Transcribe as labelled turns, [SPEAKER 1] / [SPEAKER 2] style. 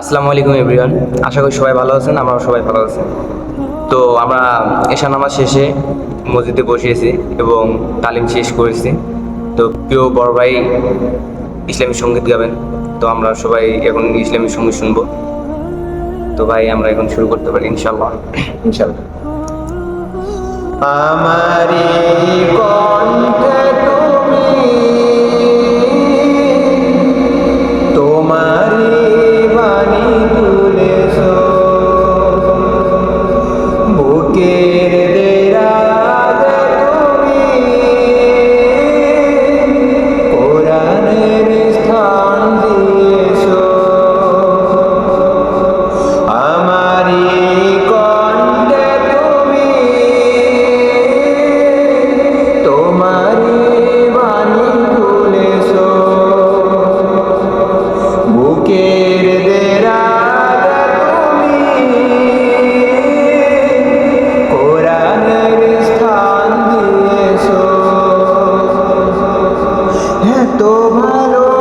[SPEAKER 1] আসসালামু আলাইকুম এভরিওয়ান। আশা করি সবাই ভালো আছেন আমরাও সবাই ভালো আছেন তো আমরা এশা নামাজ শেষে মসজিদে বসিয়েছি এবং তালিম শেষ করেছি। তো প্রিয় বড় ভাই ইসলামী সংগীত গাবেন। তো আমরা সবাই এখন ইসলামী সংগীত শুনব। তো ভাই আমরা এখন শুরু করতে পারি ইনশাল্লাহ
[SPEAKER 2] ইনশাল্লাহ আমারি এত ভালো